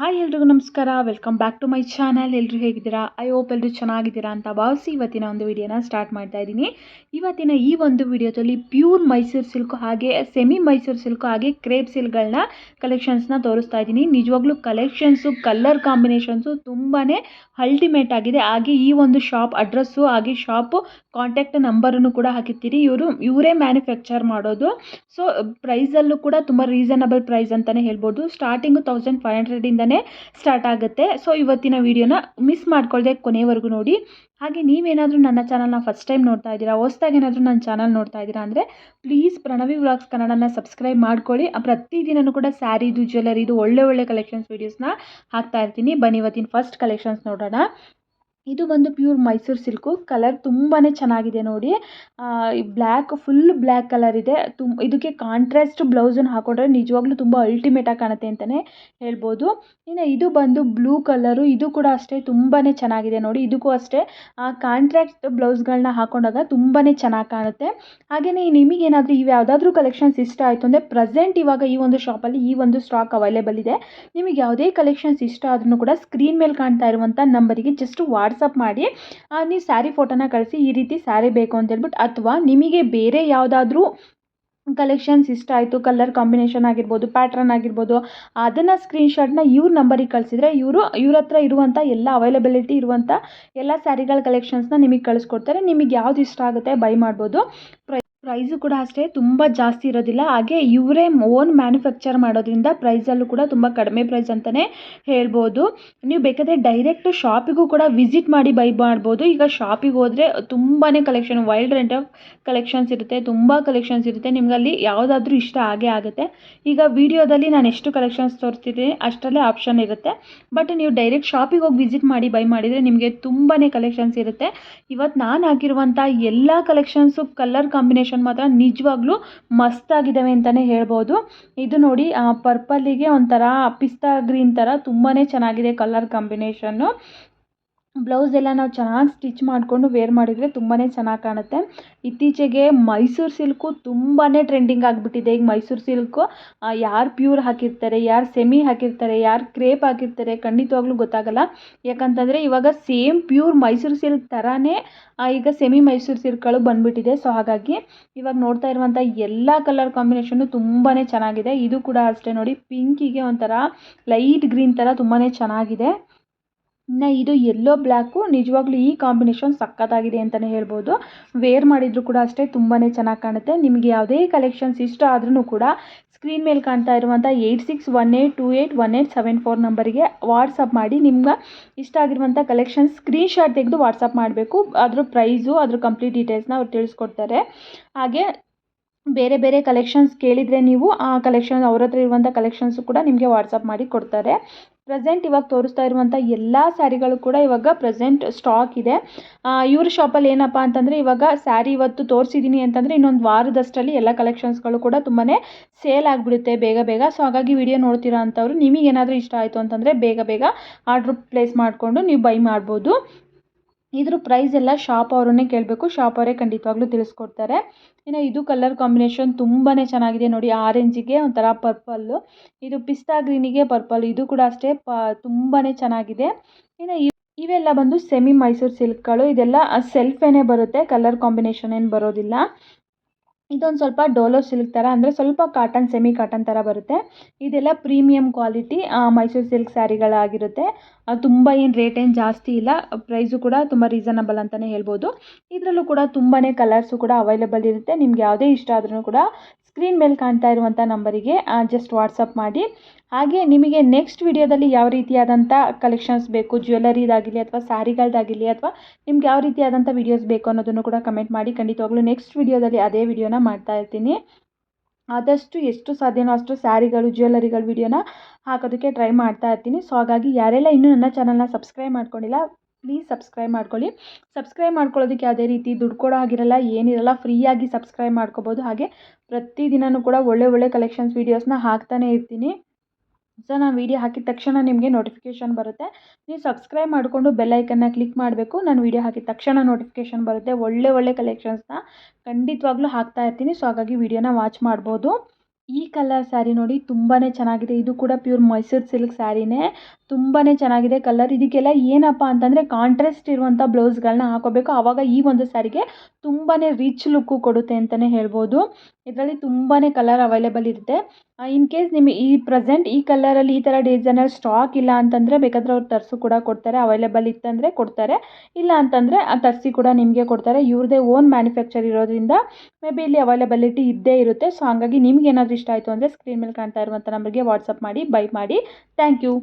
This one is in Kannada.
ಹಾಯ್ ಎಲ್ರಿಗೂ ನಮಸ್ಕಾರ. Welcome back to my channel ಎಲ್ಲರೂ ಹೇಗಿದ್ದೀರಾ? ಐ ಹೋಪ್ ಎಲ್ಲರೂ ಚೆನ್ನಾಗಿದ್ದೀರಾ ಅಂತ ಭಾವಿಸಿ ಇವತ್ತಿನ ಒಂದು ವಿಡಿಯೋನ ಸ್ಟಾರ್ಟ್ ಮಾಡ್ತಾ ಇದ್ದೀನಿ. ಇವತ್ತಿನ ಈ ಒಂದು ವಿಡಿಯೋದಲ್ಲಿ ಪ್ಯೂರ್ ಮೈಸೂರು ಸಿಲ್ಕ್ ಹಾಗೆ ಸೆಮಿ ಮೈಸೂರು ಸಿಲ್ಕ್ ಹಾಗೆ ಕ್ರೇಪ್ ಸಿಲ್ಕ್ಗಳನ್ನ ಕಲೆಕ್ಷನ್ಸ್ನ ತೋರಿಸ್ತಾ ಇದ್ದೀನಿ. ನಿಜವಾಗ್ಲೂ ಕಲೆಕ್ಷನ್ಸು ಕಲರ್ ಕಾಂಬಿನೇಷನ್ಸು ತುಂಬಾ ಅಲ್ಟಿಮೇಟ್ ಆಗಿದೆ. ಹಾಗೆ ಈ ಒಂದು ಶಾಪ್ ಅಡ್ರೆಸ್ಸು ಹಾಗೆ ಶಾಪು ಕಾಂಟ್ಯಾಕ್ಟ್ ನಂಬರನ್ನು ಕೂಡ ಹಾಕಿರ್ತೀರಿ. ಇವರು, ಇವರೇ ಮ್ಯಾನುಫ್ಯಾಕ್ಚರ್ ಮಾಡೋದು. ಸೊ ಪ್ರೈಸಲ್ಲೂ ಕೂಡ ತುಂಬ ರೀಸನಬಲ್ ಪ್ರೈಸ್ ಅಂತಲೇ ಹೇಳ್ಬೋದು. ಸ್ಟಾರ್ಟಿಂಗು ತೌಸಂಡ್ ಫೈವ್ ಹಂಡ್ರೆಡಿಂದನೇ ಸ್ಟಾರ್ಟ್ ಆಗುತ್ತೆ. ಸೊ ಇವತ್ತಿನ ವಿಡಿಯೋನ ಮಿಸ್ ಮಾಡ್ಕೊಳ್ದೆ ಕೊನೆವರೆಗೂ ನೋಡಿ. ಹಾಗೆ ನೀವೇನಾದರೂ ನನ್ನ ಚಾನಲ್ನ ಫಸ್ಟ್ ಟೈಮ್ ನೋಡ್ತಾ ಇದ್ದೀರಾ, ಹೊಸ್ದಾಗಿ ಏನಾದರೂ ನನ್ನ ಚಾನಲ್ ನೋಡ್ತಾ ಇದ್ದೀರಾ ಅಂದರೆ ಪ್ಲೀಸ್ ಪ್ರಣವಿ ವ್ಲಾಗ್ಸ್ ಕನ್ನಡನ ಸಬ್ಸ್ಕ್ರೈಬ್ ಮಾಡ್ಕೊಳ್ಳಿ. ಪ್ರತಿದಿನನೂ ಕೂಡ ಸ್ಯಾರಿದು ಜ್ಯುವೆಲರಿದು ಒಳ್ಳೆ ಒಳ್ಳೆ ಕಲೆಕ್ಷನ್ಸ್ ವೀಡಿಯೋಸ್ನ ಹಾಕ್ತಾ ಇರ್ತೀನಿ. ಬನ್ನಿ ಇವತ್ತಿನ ಫಸ್ಟ್ ಕಲೆಕ್ಷನ್ಸ್ ನೋಡೋಣ. ಇದು ಬಂದು ಪ್ಯೂರ್ ಮೈಸೂರು ಸಿಲ್ಕು. ಕಲರ್ ತುಂಬಾ ಚೆನ್ನಾಗಿದೆ ನೋಡಿ. ಬ್ಲ್ಯಾಕ್ ಫುಲ್ ಬ್ಲ್ಯಾಕ್ ಕಲರ್ ಇದೆ. ತುಮ್, ಇದಕ್ಕೆ ಕಾಂಟ್ರಾಸ್ಟ್ ಬ್ಲೌಸನ್ನು ಹಾಕೊಂಡ್ರೆ ನಿಜವಾಗ್ಲೂ ತುಂಬ ಅಲ್ಟಿಮೇಟಾಗಿ ಕಾಣುತ್ತೆ ಅಂತಲೇ ಹೇಳ್ಬೋದು. ಇನ್ನು ಇದು ಬಂದು ಬ್ಲೂ ಕಲರು. ಇದು ಕೂಡ ಅಷ್ಟೇ ತುಂಬಾ ಚೆನ್ನಾಗಿದೆ ನೋಡಿ. ಇದಕ್ಕೂ ಅಷ್ಟೇ ಕಾಂಟ್ರಾಕ್ಟ್ ಬ್ಲೌಸ್ಗಳನ್ನ ಹಾಕೊಂಡಾಗ ತುಂಬಾ ಚೆನ್ನಾಗಿ ಕಾಣುತ್ತೆ. ಹಾಗೆಯೇ ನಿಮಗೇನಾದರೂ ಇವು ಯಾವುದಾದ್ರೂ ಕಲೆಕ್ಷನ್ಸ್ ಇಷ್ಟ ಆಯಿತು ಅಂದರೆ ಪ್ರೆಸೆಂಟ್ ಇವಾಗ ಈ ಒಂದು ಶಾಪಲ್ಲಿ ಈ ಒಂದು ಸ್ಟಾಕ್ ಅವೈಲೇಬಲ್ ಇದೆ. ನಿಮಗೆ ಯಾವುದೇ ಕಲೆಕ್ಷನ್ಸ್ ಇಷ್ಟ ಆದ್ರೂ ಕೂಡ ಸ್ಕ್ರೀನ್ ಮೇಲೆ ಕಾಣ್ತಾ ಇರುವಂಥ ನಂಬರಿಗೆ ಜಸ್ಟ್ ವಾಟ್ಸಪ್ ಮಾಡಿ ನೀವು ಸ್ಯಾರಿ ಫೋಟೋನ ಕಳಿಸಿ ಈ ರೀತಿ ಸ್ಯಾರಿ ಬೇಕು ಅಂತ ಹೇಳ್ಬಿಟ್ಟು ಅಥವಾ ನಿಮಗೆ ಬೇರೆ ಯಾವುದಾದ್ರೂ ಕಲೆಕ್ಷನ್ಸ್ ಇಷ್ಟ ಆಯಿತು, ಕಲರ್ ಕಾಂಬಿನೇಷನ್ ಆಗಿರ್ಬೋದು, ಪ್ಯಾಟ್ರನ್ ಆಗಿರ್ಬೋದು, ಅದನ್ನು ಸ್ಕ್ರೀನ್ಶಾಟ್ನ ಇವ್ರ ನಂಬರಿಗೆ ಕಳಿಸಿದ್ರೆ ಇವರು, ಇವ್ರ ಹತ್ರ ಇರುವಂಥ ಎಲ್ಲ ಅವೈಲಬಿಲಿಟಿ ಇರುವಂಥ ಎಲ್ಲ ಸ್ಯಾರಿಗಳ ಕಲೆಕ್ಷನ್ಸ್ನ ನಿಮಗೆ ಕಳಿಸ್ಕೊಡ್ತಾರೆ, ನಿಮಗೆ ಯಾವ್ದು ಇಷ್ಟ ಆಗುತ್ತೆ ಬೈ ಮಾಡ್ಬೋದು. ಪ್ರೈಸು ಕೂಡ ಅಷ್ಟೇ, ತುಂಬ ಜಾಸ್ತಿ ಇರೋದಿಲ್ಲ. ಹಾಗೆ ಇವರೇ ಓನ್ ಮ್ಯಾನುಫ್ಯಾಕ್ಚರ್ ಮಾಡೋದ್ರಿಂದ ಪ್ರೈಸಲ್ಲೂ ಕೂಡ ತುಂಬ ಕಡಿಮೆ ಪ್ರೈಸ್ ಅಂತಲೇ ಹೇಳ್ಬೋದು. ನೀವು ಬೇಕಾದರೆ ಡೈರೆಕ್ಟ್ ಶಾಪಿಗೂ ಕೂಡ ವಿಸಿಟ್ ಮಾಡಿ ಬೈ ಮಾಡ್ಬೋದು. ಈಗ ಶಾಪಿಗೆ ಹೋದರೆ ತುಂಬಾ collection wide range of collections ಇರುತ್ತೆ, ತುಂಬ ಕಲೆಕ್ಷನ್ಸ್ ಇರುತ್ತೆ. ನಿಮ್ಗೆ ಅಲ್ಲಿ ಯಾವುದಾದ್ರೂ ಇಷ್ಟ ಆಗೇ ಆಗುತ್ತೆ. ಈಗ ವಿಡಿಯೋದಲ್ಲಿ ನಾನು ಎಷ್ಟು ಕಲೆಕ್ಷನ್ಸ್ ತೋರಿಸ್ತಿದ್ದೀನಿ, ಅಷ್ಟರಲ್ಲೇ ಆಪ್ಷನ್ ಇರುತ್ತೆ. ಬಟ್ ನೀವು ಡೈರೆಕ್ಟ್ ಶಾಪಿಗೆ ಹೋಗಿ ವಿಸಿಟ್ ಮಾಡಿ ಬೈ ಮಾಡಿದರೆ ನಿಮಗೆ ತುಂಬಾ ಕಲೆಕ್ಷನ್ಸ್ ಇರುತ್ತೆ. ಇವತ್ತು ನಾನು ಹಾಕಿರುವಂಥ ಎಲ್ಲ ಕಲೆಕ್ಷನ್ಸು ಕಲರ್ ಕಾಂಬಿನೇಷನ್ ಮಾತ್ರ ನಿಜವಾಗ್ಲೂ ಮಸ್ತಾಗಿದ್ದಾವೆ ಅಂತಲೇ ಹೇಳ್ಬೋದು. ಇದು ನೋಡಿ ಪರ್ಪಲ್ಲಿಗೆ ಒಂಥರ ಪಿಸ್ತಾ ಗ್ರೀನ್ ಥರ ತುಂಬಾ ಚೆನ್ನಾಗಿದೆ ಕಲರ್ ಕಾಂಬಿನೇಷನ್ನು ಬ್ಲೌಸ್ ಎಲ್ಲ ನಾವು ಚೆನ್ನಾಗಿ ಸ್ಟಿಚ್ ಮಾಡಿಕೊಂಡು ವೇರ್ ಮಾಡಿದರೆ ತುಂಬಾ ಚೆನ್ನಾಗಿ ಕಾಣುತ್ತೆ. ಇತ್ತೀಚೆಗೆ ಮೈಸೂರು ಸಿಲ್ಕು ತುಂಬಾ ಟ್ರೆಂಡಿಂಗ್ ಆಗಿಬಿಟ್ಟಿದೆ. ಈಗ ಮೈಸೂರು ಸಿಲ್ಕು ಯಾರು ಪ್ಯೂರ್ ಹಾಕಿರ್ತಾರೆ, ಯಾರು ಸೆಮಿ ಹಾಕಿರ್ತಾರೆ, ಯಾರು ಕ್ರೇಪ್ ಹಾಕಿರ್ತಾರೆ ಖಂಡಿತವಾಗ್ಲೂ ಗೊತ್ತಾಗಲ್ಲ. ಯಾಕಂತಂದರೆ ಇವಾಗ ಸೇಮ್ ಪ್ಯೂರ್ ಮೈಸೂರು ಸಿಲ್ಕ್ ಥರನೇ ಈಗ ಸೆಮಿ ಮೈಸೂರು ಸಿಲ್ಕ್ಗಳು ಬಂದುಬಿಟ್ಟಿದೆ. ಸೊ ಹಾಗಾಗಿ ಇವಾಗ ನೋಡ್ತಾ ಇರುವಂಥ ಎಲ್ಲ ಕಲರ್ ಕಾಂಬಿನೇಷನ್ನು ತುಂಬಾ ಚೆನ್ನಾಗಿದೆ. ಇದು ಕೂಡ ಅಷ್ಟೇ ನೋಡಿ ಪಿಂಕಿಗೆ ಒಂಥರ ಲೈಟ್ ಗ್ರೀನ್ ಥರ ತುಂಬಾ ಚೆನ್ನಾಗಿದೆ. ಇನ್ನು ಇದು ಎಲ್ಲೋ ಬ್ಲ್ಯಾಕು ನಿಜವಾಗ್ಲೂ ಈ ಕಾಂಬಿನೇಷನ್ ಸಕ್ಕತ್ತಾಗಿದೆ ಅಂತಲೇ ಹೇಳ್ಬೋದು. ವೇರ್ ಮಾಡಿದರೂ ಕೂಡ ಅಷ್ಟೇ ತುಂಬಾ ಚೆನ್ನಾಗಿ ಕಾಣುತ್ತೆ. ನಿಮಗೆ ಯಾವುದೇ ಕಲೆಕ್ಷನ್ಸ್ ಇಷ್ಟ ಆದ್ರೂ ಕೂಡ ಸ್ಕ್ರೀನ್ ಮೇಲೆ ಕಾಣ್ತಾ ಇರುವಂಥ eight six one eight two eight one eight seven four ನಂಬರಿಗೆ ವಾಟ್ಸಪ್ ಮಾಡಿ ನಿಮ್ಗೆ ಇಷ್ಟ ಆಗಿರುವಂಥ ಕಲೆಕ್ಷನ್ಸ್ ಸ್ಕ್ರೀನ್ಶಾಟ್ ತೆಗೆದು ವಾಟ್ಸಪ್ ಮಾಡಬೇಕು. ಅದ್ರ ಪ್ರೈಸು ಅದ್ರ ಕಂಪ್ಲೀಟ್ ಡೀಟೇಲ್ಸ್ನ ಅವ್ರು ತಿಳಿಸ್ಕೊಡ್ತಾರೆ. ಹಾಗೆ ಬೇರೆ ಬೇರೆ ಕಲೆಕ್ಷನ್ಸ್ ಕೇಳಿದರೆ ನೀವು ಆ ಕಲೆಕ್ಷನ್ ಅವ್ರ ಹತ್ರ ಇರುವಂಥ ಕಲೆಕ್ಷನ್ಸು ಕೂಡ ನಿಮಗೆ ವಾಟ್ಸಪ್ ಮಾಡಿ ಕೊಡ್ತಾರೆ. ಪ್ರೆಸೆಂಟ್ ಇವಾಗ ತೋರಿಸ್ತಾ ಇರುವಂಥ ಎಲ್ಲ ಸ್ಯಾರಿಗಳು ಕೂಡ ಇವಾಗ ಪ್ರೆಸೆಂಟ್ ಸ್ಟಾಕ್ ಇದೆ. ಇವ್ರ ಶಾಪಲ್ಲಿ ಏನಪ್ಪ ಅಂತಂದರೆ ಇವಾಗ ಸ್ಯಾರಿ ಇವತ್ತು ತೋರಿಸಿದ್ದೀನಿ ಅಂತಂದರೆ ಇನ್ನೊಂದು ವಾರದಷ್ಟರಲ್ಲಿ ಎಲ್ಲ ಕಲೆಕ್ಷನ್ಸ್ಗಳು ಕೂಡ ತುಂಬಾ ಸೇಲ್ ಆಗಿಬಿಡುತ್ತೆ ಬೇಗ ಬೇಗ. ಸೊ ಹಾಗಾಗಿ ವಿಡಿಯೋ ನೋಡ್ತೀರಾ ಅಂಥವ್ರು ನಿಮಗೇನಾದರೂ ಇಷ್ಟ ಆಯಿತು ಅಂತಂದರೆ ಬೇಗ ಬೇಗ ಆರ್ಡ್ರ್ ಪ್ಲೇಸ್ ಮಾಡಿಕೊಂಡು ನೀವು ಬೈ ಮಾಡ್ಬೋದು. ಇದ್ರ ಪ್ರೈಸ್ ಎಲ್ಲ ಶಾಪ್ ಅವರನ್ನೇ ಕೇಳಬೇಕು. ಶಾಪ್ ಅವರೇ ಖಂಡಿತವಾಗ್ಲೂ ತಿಳಿಸ್ಕೊಡ್ತಾರೆ. ಇನ್ನು ಇದು ಕಲರ್ ಕಾಂಬಿನೇಷನ್ ತುಂಬಾ ಚೆನ್ನಾಗಿದೆ. ನೋಡಿ ಆರೆಂಜಿಗೆ ಒಂಥರ ಪರ್ಪಲ್ಲು ಇದು ಪಿಸ್ತಾ ಗ್ರೀನಿಗೆ ಪರ್ಪಲ್ ಇದು ಕೂಡ ಅಷ್ಟೇ ಪ ತುಂಬಾ ಚೆನ್ನಾಗಿದೆ. ಇನ್ನು ಇವೆಲ್ಲ ಬಂದು ಸೆಮಿ ಮೈಸೂರು ಸಿಲ್ಕ್ಗಳು ಇದೆಲ್ಲ ಸೆಲ್ಫೇನೇ ಬರುತ್ತೆ. ಕಲರ್ ಕಾಂಬಿನೇಷನ್ ಏನು ಬರೋದಿಲ್ಲ. ಇದೊಂದು ಸ್ವಲ್ಪ ಡೋಲೋ ಸಿಲ್ಕ್ ಥರ ಅಂದರೆ ಸ್ವಲ್ಪ ಕಾಟನ್ ಸೆಮಿ ಕಾಟನ್ ಥರ ಬರುತ್ತೆ. ಇದೆಲ್ಲ ಪ್ರೀಮಿಯಮ್ ಕ್ವಾಲಿಟಿ ಮೈಸೂರು ಸಿಲ್ಕ್ ಸ್ಯಾರಿಗಳಾಗಿರುತ್ತೆ. ತುಂಬ ಏನು ರೇಟ್ ಏನು ಜಾಸ್ತಿ ಇಲ್ಲ. ಪ್ರೈಸು ಕೂಡ ತುಂಬ ರೀಸನಬಲ್ ಅಂತಲೇ ಹೇಳ್ಬೋದು. ಇದರಲ್ಲೂ ಕೂಡ ತುಂಬಾ ಕಲರ್ಸು ಕೂಡ ಅವೈಲೇಬಲ್ ಇರುತ್ತೆ. ನಿಮ್ಗೆ ಯಾವುದೇ ಇಷ್ಟ ಆದ್ರೂ ಕೂಡ ಸ್ಕ್ರೀನ್ ಮೇಲೆ ಕಾಣ್ತಾ ಇರುವಂಥ ನಂಬರಿಗೆ ಜಸ್ಟ್ ವಾಟ್ಸಪ್ ಮಾಡಿ. ಹಾಗೆ ನಿಮಗೆ ನೆಕ್ಸ್ಟ್ ವಿಡಿಯೋದಲ್ಲಿ ಯಾವ ರೀತಿಯಾದಂಥ ಕಲೆಕ್ಷನ್ಸ್ ಬೇಕು ಜ್ಯುವೆಲರಿದಾಗಿರಲಿ ಅಥವಾ ಸ್ಯಾರಿಗಳದ್ದಾಗಿರಲಿ ಅಥವಾ ನಿಮ್ಗೆ ಯಾವ ರೀತಿಯಾದಂಥ ವೀಡಿಯೋಸ್ ಬೇಕು ಅನ್ನೋದನ್ನು ಕೂಡ ಕಮೆಂಟ್ ಮಾಡಿ. ಖಂಡಿತವಾಗ್ಲೂ ನೆಕ್ಸ್ಟ್ ವಿಡಿಯೋದಲ್ಲಿ ಅದೇ ವಿಡಿಯೋನ ಮಾಡ್ತಾ ಇರ್ತೀನಿ. ಆದಷ್ಟು ಎಷ್ಟು ಸಾಧ್ಯನೋ ಅಷ್ಟು ಸ್ಯಾರಿಗಳು ಜ್ಯುವೆಲ್ಲರಿಗಳು ವಿಡಿಯೋನ ಹಾಕೋದಕ್ಕೆ ಟ್ರೈ ಮಾಡ್ತಾ ಇರ್ತೀನಿ. ಸೊ ಹಾಗಾಗಿ ಯಾರೆಲ್ಲ ಇನ್ನೂ ನನ್ನ ಚಾನಲ್ನ ಸಬ್ಸ್ಕ್ರೈಬ್ ಮಾಡ್ಕೊಂಡಿಲ್ಲ ಪ್ಲೀಸ್ ಸಬ್ಸ್ಕ್ರೈಬ್ ಮಾಡ್ಕೊಳ್ಳಿ. ಸಬ್ಸ್ಕ್ರೈಬ್ ಮಾಡ್ಕೊಳ್ಳೋದಕ್ಕೆ ಯಾವುದೇ ರೀತಿ ದುಡ್ಡು ಕೊಡೋ ಆಗಿರಲ್ಲ, ಏನಿರಲ್ಲ, ಫ್ರೀಯಾಗಿ ಸಬ್ಸ್ಕ್ರೈಬ್ ಮಾಡ್ಕೋಬೋದು. ಹಾಗೆ ಪ್ರತಿದಿನವೂ ಕೂಡ ಒಳ್ಳೆ ಒಳ್ಳೆ ಕಲೆಕ್ಷನ್ಸ್ ವೀಡಿಯೋಸ್ನ ಹಾಕ್ತಾನೆ ಇರ್ತೀನಿ. ಸೊ ನಾನು ವೀಡಿಯೋ ಹಾಕಿದ ತಕ್ಷಣ ನಿಮಗೆ ನೋಟಿಫಿಕೇಷನ್ ಬರುತ್ತೆ. ನೀವು ಸಬ್ಸ್ಕ್ರೈಬ್ ಮಾಡಿಕೊಂಡು ಬೆಲ್ಲೈಕನ್ನ ಕ್ಲಿಕ್ ಮಾಡಬೇಕು. ನಾನು ವೀಡಿಯೋ ಹಾಕಿದ ತಕ್ಷಣ ನೋಟಿಫಿಕೇಷನ್ ಬರುತ್ತೆ. ಒಳ್ಳೆ ಒಳ್ಳೆ ಕಲೆಕ್ಷನ್ಸ್ನ ಖಂಡಿತವಾಗ್ಲೂ ಹಾಕ್ತಾ ಇರ್ತೀನಿ. ಸೊ ಹಾಗಾಗಿ ವೀಡಿಯೋನ ವಾಚ್ ಮಾಡ್ಬೋದು. ಈ ಕಲರ್ ಸ್ಯಾರಿ ನೋಡಿ ತುಂಬಾ ಚೆನ್ನಾಗಿದೆ. ಇದು ಕೂಡ ಪ್ಯೂರ್ ಮೈಸೂರು ಸಿಲ್ಕ್ ಸ್ಯಾರಿನೇ ತುಂಬಾ ಚೆನ್ನಾಗಿದೆ ಕಲರ್ ಇದಕ್ಕೆಲ್ಲ ಏನಪ್ಪ ಅಂತಂದರೆ ಕಾಂಟ್ರಾಸ್ಟ್ ಇರುವಂಥ ಬ್ಲೌಸ್ಗಳನ್ನ ಹಾಕೋಬೇಕು. ಆವಾಗ ಈ ಒಂದು ಸ್ಯಾರಿಗೆ ತುಂಬಾ ರಿಚ್ ಲುಕ್ಕು ಕೊಡುತ್ತೆ ಅಂತಲೇ ಹೇಳ್ಬೋದು. ಇದರಲ್ಲಿ ತುಂಬಾ ಕಲರ್ ಅವೈಲೇಬಲ್ ಇರುತ್ತೆ. ಇನ್ ಕೇಸ್ ನಿಮಗೆ ಈ ಪ್ರೆಸೆಂಟ್ ಈ ಕಲರಲ್ಲಿ ಈ ಥರ ಡಿಸೈನಲ್ಲಿ ಸ್ಟಾಕ್ ಇಲ್ಲ ಅಂತಂದರೆ ಬೇಕಾದರೆ ಅವ್ರು ತರಿಸು ಕೂಡ ಕೊಡ್ತಾರೆ ಅವೈಲೇಬಲ್ ಇತ್ತಂದರೆ ಕೊಡ್ತಾರೆ, ಇಲ್ಲ ಅಂತಂದರೆ ತರಿಸಿ ಕೂಡ ನಿಮಗೆ ಕೊಡ್ತಾರೆ. ಇವ್ರದ್ದೇ ಓನ್ ಮ್ಯಾನುಫ್ಯಾಕ್ಚರ್ ಇರೋದ್ರಿಂದ ಮೇ ಬಿ ಇಲ್ಲಿ ಅವೈಲೇಬಿಲಿಟಿ ಇದ್ದೇ ಇರುತ್ತೆ. ಸೊ ಹಾಗಾಗಿ ನಿಮ್ಗೆ ಏನಾದರೂ ಇಷ್ಟ ಆಯಿತು ಅಂದರೆ ಸ್ಕ್ರೀನ್ ಮೇಲೆ ಕಾಣ್ತಾ ಇರುವಂಥ ನಂಬರ್ಗೆ ವಾಟ್ಸಪ್ ಮಾಡಿ ಬೈ ಮಾಡಿ. Thank you